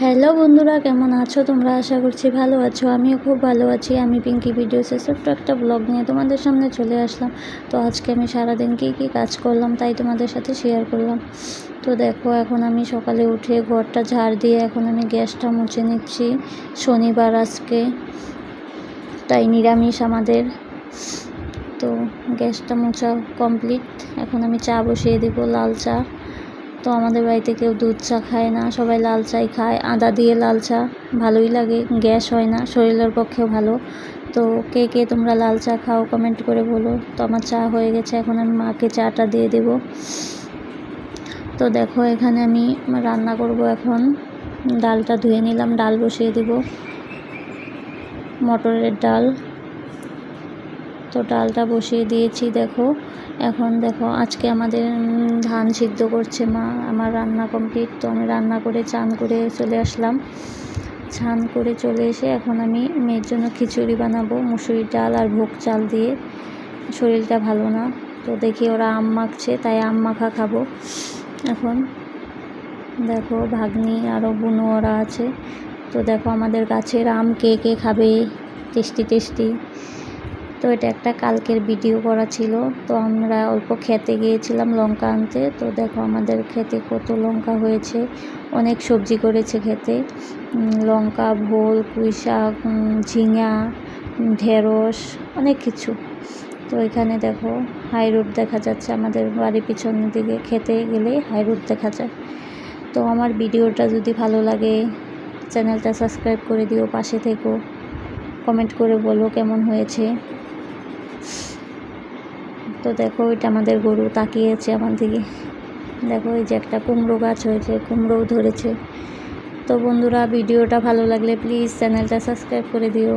Hello বন্ধুরা, কেমন আছো? তোমরা আশা করছি ভালো আছো। আমিও খুব ভালো আছি। আমি পিঙ্কি ভিডিওসে ছোট্ট একটা ব্লগ নিয়ে তোমাদের সামনে চলে আসলাম। তো আজকে আমি সারাদিন কী কী কাজ করলাম তাই তোমাদের সাথে শেয়ার করলাম। তো দেখো, এখন আমি সকালে উঠে ঘরটা ঝাড় দিয়ে এখন আমি গ্যাসটা মুছে নিচ্ছি শনিবার আজকে। তাই নিরামিষ আমাদের। তো গ্যাসটা মোছা কমপ্লিট এখন আমি চা বসিয়ে দেবো, লাল চা। তো আমাদের বাড়িতে কেউ দুধ চা খায় না, সবাই লাল চাই খায়। আদা দিয়ে লাল চা ভালোই লাগে, গ্যাস হয় না, শরীরের পক্ষেও ভালো। তো কে কে তোমরা লাল চা খাও কমেন্ট করে বলো। তো আমার চা হয়ে গেছে, এখন আমি মাকে চাটা দিয়ে দেব। তো দেখো, এখানে আমি রান্না করব এখন। ডালটা ধুয়ে নিলাম, ডাল বসিয়ে দেব। মটরের ডাল। তো ডালটা বসিয়ে দিয়েছি, দেখো। এখন দেখো, আজকে আমাদের ধান সিদ্ধ করছে মা, আমার রান্না কমপ্লিট। তো আমি রান্না করে চান করে চলে আসলাম। চান করে চলে এসে এখন আমি মেয়ের জন্য খিচুড়ি বানাবো মুসুরির ডাল আর ভোগ চাল দিয়ে। শরীরটা ভালো না, তো দেখি ওরা আম মাখছে, তাই আম মাখা খাব। এখন দেখো, ভাগ্নি আরও বুনো ওরা আছে। তো দেখো আমাদের গাছের আম কে কে খাবে, টেস্টি টেস্টি। তো এটা একটা কালকের ভিডিও করা ছিল। তো আমরা অল্প খেতে গিয়েছিলাম লঙ্কা আনতে। তো দেখো আমাদের খেতে কত লঙ্কা হয়েছে। অনেক সবজি করেছে খেতে। লঙ্কা, ভোল, পুঁই শাক ঝিঙা ঢেঁড়স, অনেক কিছু। তো এখানে দেখো হাই রোড দেখা যাচ্ছে আমাদের বাড়ির পিছনের দিকে খেতে গেলে হাই রোড দেখা যায়। তো আমার ভিডিওটা যদি ভালো লাগে, চ্যানেলটা সাবস্ক্রাইব করে দিও, পাশে থেকো। কমেন্ট করে বলো কেমন হয়েছে। তো দেখো ওইটা আমাদের গরু তাকিয়েছে আমার দিকে। দেখো, এই যে একটা কুমড়ো গাছ হয়েছে, কুমড়োও ধরেছে। তো বন্ধুরা, ভিডিওটা ভালো লাগলে প্লিজ চ্যানেলটা সাবস্ক্রাইব করে দিও।